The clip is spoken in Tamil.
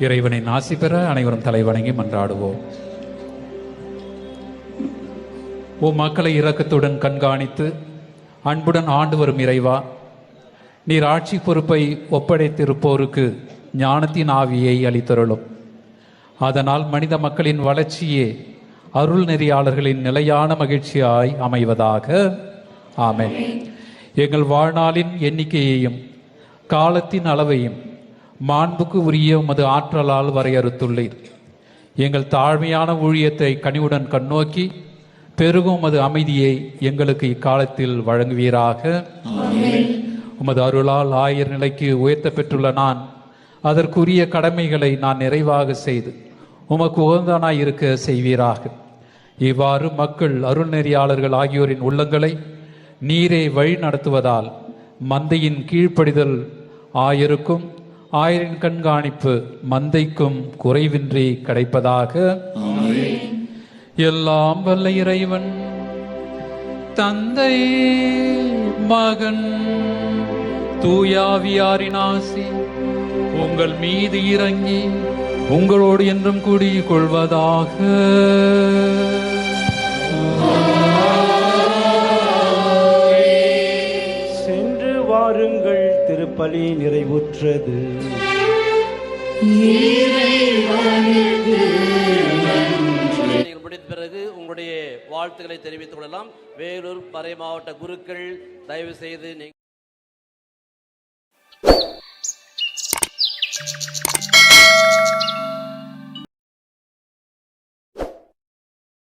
இறைவனை நாசி பெற அனைவரும் தலைவணங்கி மன்றாடுவோம். ஓ மக்களை இரக்கத்துடன் கண்காணித்து அன்புடன் ஆண்டு வரும் இறைவா நீர் ஆட்சி பொறுப்பை ஒப்படைத்திருப்போருக்கு ஞானத்தின் ஆவியை அளித்தருளும். அதனால் மனித மக்களின் வளர்ச்சியே அருள் நெறியாளர்களின் நிலையான மகிழ்ச்சியாய் அமைவதாக. ஆமே எங்கள் வாழ்நாளின் எண்ணிக்கையையும் காலத்தின் அளவையும் மாண்புக்கு உரிய உமது ஆற்றலால் வரையறுத்துள்ளீர். எங்கள் தாழ்மையான ஊழியத்தை கனிவுடன் கண்ணோக்கி பெருகும் உமது அமைதியை எங்களுக்கு இக்காலத்தில் வழங்குவீராக. உமது அருளால் ஆயர் நிலைக்கு உயர்த்த பெற்றுள்ள நான் அதற்குரிய கடமைகளை நான் நிறைவாக செய்து உமக்கு உகந்தனாய் இருக்க செய்வீராக. இவ்வாறு மக்கள் அருள்நெறியாளர்கள் ஆகியோரின் உள்ளங்களை நீரே வழி நடத்துவதால் மந்தையின் கீழ்ப்படிதல் ஆயருக்கும் ஆயரின் கண்காணிப்பு மந்தைக்கும் குறைவின்றி கிடைப்பதாக. எல்லாம் வல்ல இறைவன் தந்தை மகன் தூயாவியாரின் ஆசி உங்கள் மீது இறங்கி உங்களோடு என்றும் கூடிக் கொள்வதாக. திருப்பலி நிறைவுற்றது. முடித்த பிறகு உங்களுடைய வாழ்த்துக்களை தெரிவித்துக் கொள்ளலாம். வேலூர் பறை மாவட்ட குருக்கள் தயவு செய்து